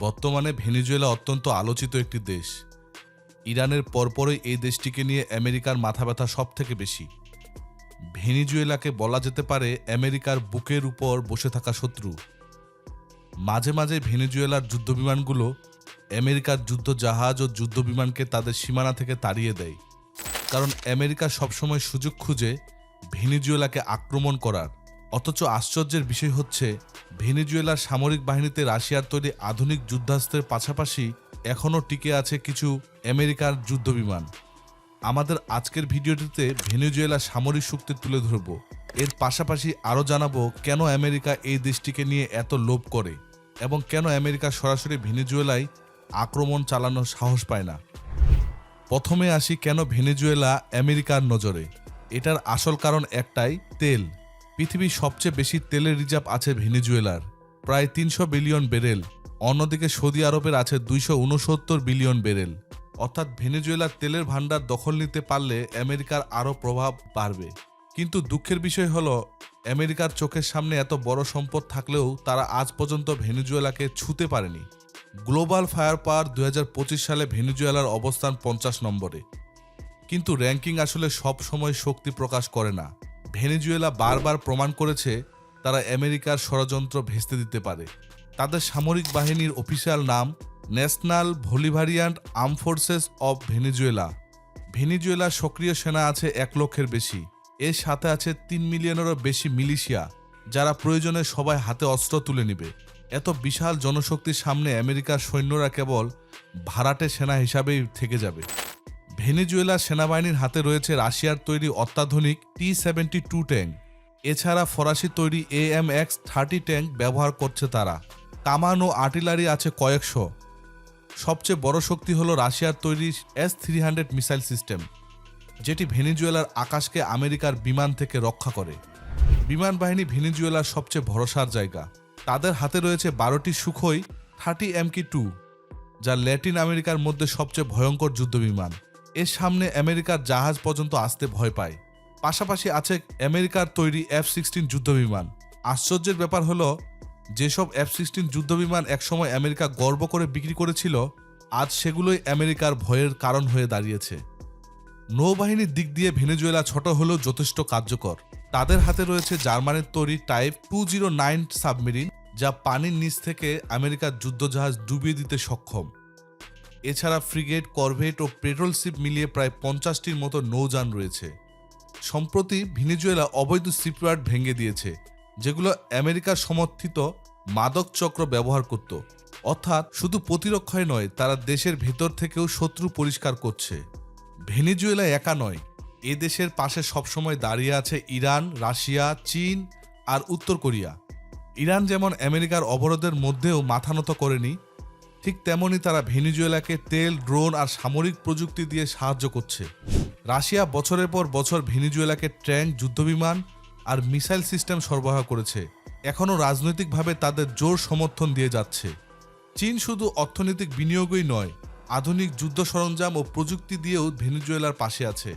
বর্তমানে ভেনেজুয়েলা অত্যন্ত আলোচিত একটি দেশ। ইরানের পরপরই এই দেশটিকে নিয়ে আমেরিকার মাথা ব্যথা সব থেকে বেশি। ভেনিজুয়েলাকে বলা যেতে পারে আমেরিকার বুকের উপর বসে থাকা শত্রু। মাঝে মাঝে ভেনেজুয়েলার যুদ্ধবিমানগুলো আমেরিকার যুদ্ধ জাহাজ ও যুদ্ধবিমানকে তাদের সীমানা থেকে তাড়িয়ে দেয়। কারণ আমেরিকা সবসময় সুযোগ খুঁজে ভেনিজুয়েলাকে আক্রমণ করার। অথচ আশ্চর্যের বিষয় হচ্ছে, ভেনিজুয়েলার সামরিক বাহিনীতে রাশিয়ার তৈরি আধুনিক যুদ্ধাস্ত্রের পাশাপাশি এখনও টিকে আছে কিছু আমেরিকার যুদ্ধবিমান। আমাদের আজকের ভিডিওটিতে ভেনেজুয়েলা সামরিক শক্তি তুলে ধরব। এর পাশাপাশি আরও জানাব কেন আমেরিকা এই দেশটিকে নিয়ে এত লোভ করে এবং কেন আমেরিকা সরাসরি ভেনেজুয়েলায় আক্রমণ চালানোর সাহস পায় না। প্রথমে আসি কেন ভেনেজুয়েলা আমেরিকার নজরে। এটার আসল কারণ একটাই, তেল। পৃথিবীর সবচেয়ে বেশি তেলের রিজার্ভ আছে ভেনেজুয়েলার। প্রায় তিনশো বিলিয়ন বেরেল অন্যদিকে সৌদি আরবের আছে দুইশো উনসত্তর বিলিয়ন বেরেল অর্থাৎ ভেনেজুয়েলার তেলের ভান্ডার দখল নিতে পারলে আমেরিকার আরও প্রভাব বাড়বে। কিন্তু দুঃখের বিষয় হলো, আমেরিকার চোখের সামনে এত বড় সম্পদ থাকলেও তারা আজ পর্যন্ত ভেনেজুয়েলাকে ছুতে পারেনি। গ্লোবাল ফায়ার পাওয়ার দু হাজার পঁচিশ সালে ভেনেজুয়েলার অবস্থান পঞ্চাশ নম্বরে। কিন্তু র্যাঙ্কিং আসলে সব সময় শক্তি প্রকাশ করে না। ভেনেজুয়েলা বারবার প্রমাণ করেছে তারা আমেরিকার ষড়যন্ত্র ভেস্তে দিতে পারে। তাদের সামরিক বাহিনীর অফিসিয়াল নাম ন্যাশনাল ভলিভারিয়ান্ট আর্ম ফোর্সেস অব ভেনেজুয়েলা। ভেনেজুয়েলার সক্রিয় সেনা আছে এক লক্ষের বেশি। এর সাথে আছে তিন মিলিয়নেরও বেশি মিলিশিয়া, যারা প্রয়োজনে সবাই হাতে অস্ত্র তুলে নিবে। এত বিশাল জনশক্তির সামনে আমেরিকার সৈন্যরা কেবল ভাড়াটে সেনা হিসাবেই থেকে যাবে। ভেনেজুয়েলা সেনাবাহিনীর হাতে রয়েছে রাশিয়ার তৈরি অত্যাধুনিক টি সেভেন্টি টু ট্যাঙ্ক। এছাড়া ফরাসি তৈরি A M X thirty tank ব্যবহার করছে তারা। কামান ও আর্টিলারি আছে কয়েকশো। সবচেয়ে বড় শক্তি হলো রাশিয়ার তৈরি S three hundred missile system, যেটি ভেনেজুয়েলার আকাশকে আমেরিকার বিমান থেকে রক্ষা করে। বিমান বাহিনী ভেনেজুয়েলার সবচেয়ে ভরসার জায়গা। তাদের হাতে রয়েছে বারোটি সুখই থার্টি এমকি টু যা ল্যাটিন আমেরিকার মধ্যে সবচেয়ে ভয়ঙ্কর যুদ্ধবিমান। এর সামনে আমেরিকার জাহাজ পর্যন্ত আসতে ভয় পায়। পাশাপাশি আছে আমেরিকার তৈরি এফ সিক্সটিন যুদ্ধবিমান। আশ্চর্যের ব্যাপার হলো, যেসব এফ সিক্সটিন যুদ্ধবিমান একসময় আমেরিকা গর্ব করে বিক্রি করেছিল, আজ সেগুলোই আমেরিকার ভয়ের কারণ হয়ে দাঁড়িয়েছে। নৌবাহিনীর দিক দিয়ে ভেনেজুয়েলা ছোট হলেও যথেষ্ট কার্যকর। তাদের হাতে রয়েছে জার্মানির তৈরি type two zero nine submarine, যা পানির নিচ থেকে আমেরিকার যুদ্ধজাহাজ ডুবিয়ে দিতে সক্ষম। এছাড়া ফ্রিগেট, করভেট ও পেট্রোল শিপ মিলিয়ে প্রায় পঞ্চাশটির মতো নৌযান রয়েছে। সম্প্রতি ভেনেজুয়েলা অবৈধ শিপইয়ার্ড ভেঙে দিয়েছে, যেগুলো আমেরিকার সমর্থিত মাদক চক্র ব্যবহার করত। অর্থাৎ শুধু প্রতিরক্ষায় নয়, তারা দেশের ভেতর থেকেও শত্রু পরিষ্কার করছে। ভেনেজুয়েলা একা নয়, এ দেশের পাশে সবসময় দাঁড়িয়ে আছে ইরান, রাশিয়া, চীন আর উত্তর কোরিয়া। ইরান যেমন আমেরিকার অবরোধের মধ্যেও মাথা নত করেনি ঠিক তেমনই তারা ভেনিজুয়েলাকে তেল, ড্রোন আর সামরিক প্রযুক্তি দিয়ে সাহায্য করছে। রাশিয়া বছরের পর বছর ভেনেজুয়েলাকে ট্যাঙ্ক, যুদ্ধবিমান আর মিসাইল সিস্টেম সরবরাহ করেছে। এখনও রাজনৈতিকভাবে তাদের জোর সমর্থন দিয়ে যাচ্ছে। চীন শুধু অর্থনৈতিক বিনিয়োগই নয়, আধুনিক যুদ্ধ সরঞ্জাম ও প্রযুক্তি দিয়েও ভেনিজুয়েলার পাশে আছে।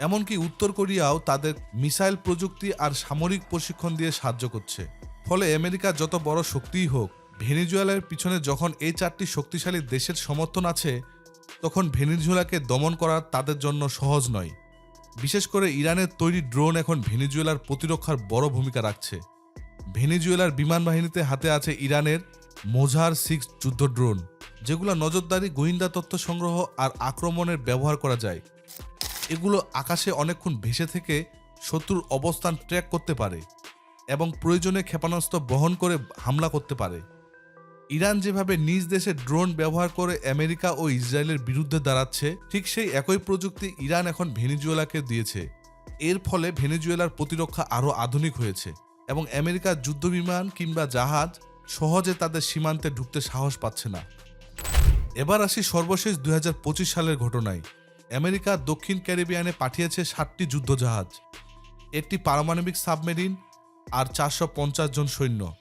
এমনকি উত্তর কোরিয়াও তাদের মিসাইল প্রযুক্তি আর সামরিক প্রশিক্ষণ দিয়ে সাহায্য করছে। ফলে আমেরিকা যত বড় শক্তিই হোক ভেনেজুয়েলার পিছনে যখন এই চারটি শক্তিশালী দেশের সমর্থন আছে, তখন ভেনেজুয়েলাকে দমন করা তাদের জন্য সহজ নয়। বিশেষ করে ইরানের তৈরি ড্রোন এখন ভেনিজুয়েলার প্রতিরক্ষার বড় ভূমিকা রাখছে। ভেনিজুয়েলার বিমান বাহিনীতে হাতে আছে ইরানের মোজার সিক্স যুদ্ধ ড্রোন, যেগুলো নজরদারি, গোয়েন্দা তথ্য সংগ্রহ আর আক্রমণের ব্যবহার করা যায়। এগুলো আকাশে অনেকক্ষণ ভেসে থেকে শত্রুর অবস্থান ট্র্যাক করতে পারে এবং প্রয়োজনে ক্ষেপণাস্ত্র বহন করে হামলা করতে পারে। ইরান যেভাবে নিজ দেশে ড্রোন ব্যবহার করে আমেরিকা ও ইসরায়েলের বিরুদ্ধে দাঁড়াচ্ছে, ঠিক সেই একই প্রযুক্তি ইরান এখন ভেনিজুয়েলাকে দিয়েছে। এর ফলে ভেনেজুয়েলার প্রতিরক্ষা আরও আধুনিক হয়েছে এবং আমেরিকার যুদ্ধবিমান কিংবা জাহাজ সহজে তাদের সীমান্তে ঢুকতে সাহস পাচ্ছে না। এবার আসি সর্বশেষ দু হাজার পঁচিশ সালের ঘটনায়। আমেরিকা দক্ষিণ ক্যারিবিয়ানে পাঠিয়েছে ষাটটি যুদ্ধজাহাজ। একটি পারমাণবিক সাবমেরিন আর চারশো পঞ্চাশ জন সৈন্য।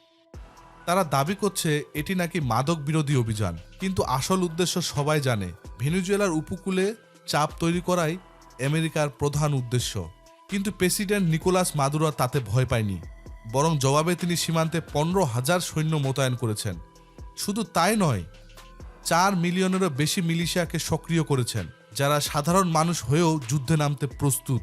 তারা দাবি করছে এটি নাকি মাদক বিরোধী অভিযান। কিন্তু আসল উদ্দেশ্য সবাই জানে, ভেনেজুয়েলার উপকূলে চাপ তৈরি করাই আমেরিকার প্রধান উদ্দেশ্য। কিন্তু প্রেসিডেন্ট নিকোলাস মাদুরা তাতে ভয় পায়নি, বরং জবাবে তিনি সীমান্তে পনেরো হাজার সৈন্য মোতায়েন করেছেন। শুধু তাই নয়, চার মিলিয়নেরও বেশি মিলিশিয়াকে সক্রিয় করেছেন, যারা সাধারণ মানুষ হয়েও যুদ্ধে নামতে প্রস্তুত।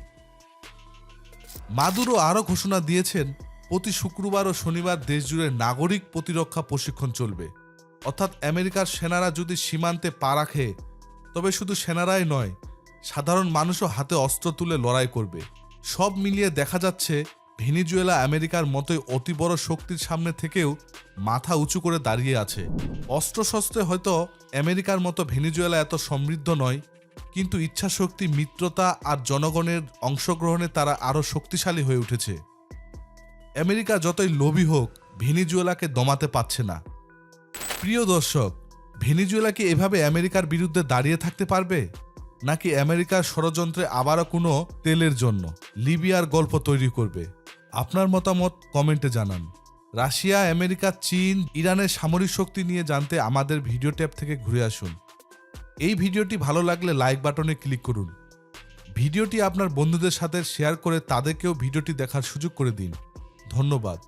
মাদুরো আরও ঘোষণা দিয়েছেন প্রতি শুক্রবার ও শনিবার দেশজুড়ে নাগরিক প্রতিরক্ষা প্রশিক্ষণ চলবে। অর্থাৎ আমেরিকার সেনারা যদি সীমান্তে পা রাখে, তবে শুধু সেনারাই নয়, সাধারণ মানুষও হাতে অস্ত্র তুলে লড়াই করবে। সব মিলিয়ে দেখা যাচ্ছে, ভেনিজুয়েলা আমেরিকার মতোই অতি বড় শক্তির সামনে থেকেও মাথা উঁচু করে দাঁড়িয়ে আছে। অস্ত্রশস্ত্রে হয়তো আমেরিকার মতো ভেনিজুয়েলা এত সমৃদ্ধ নয়, কিন্তু ইচ্ছাশক্তি, মিত্রতা আর জনগণের অংশগ্রহণে তারা আরও শক্তিশালী হয়ে উঠেছে। আমেরিকা যতই লোভী হোক, ভেনিজুয়েলাকে দমাতে পারছে না। প্রিয় দর্শক, ভেনিজুয়েলা কি এভাবে আমেরিকার বিরুদ্ধে দাঁড়িয়ে থাকতে পারবে? নাকি আমেরিকার ষড়যন্ত্রে আবারও কোনো তেলের জন্য লিবিয়ার গল্প তৈরি করবে? আপনার মতামত কমেন্টে জানান। রাশিয়া, আমেরিকা, চীন, ইরানের সামরিক শক্তি নিয়ে জানতে আমাদের ভিডিও ট্যাব থেকে ঘুরে আসুন। এই ভিডিওটি ভালো লাগলে লাইক বাটনে ক্লিক করুন। ভিডিওটি আপনার বন্ধুদের সাথে শেয়ার করে তাদেরকেও ভিডিওটি দেখার সুযোগ করে দিন। ধন্যবাদ।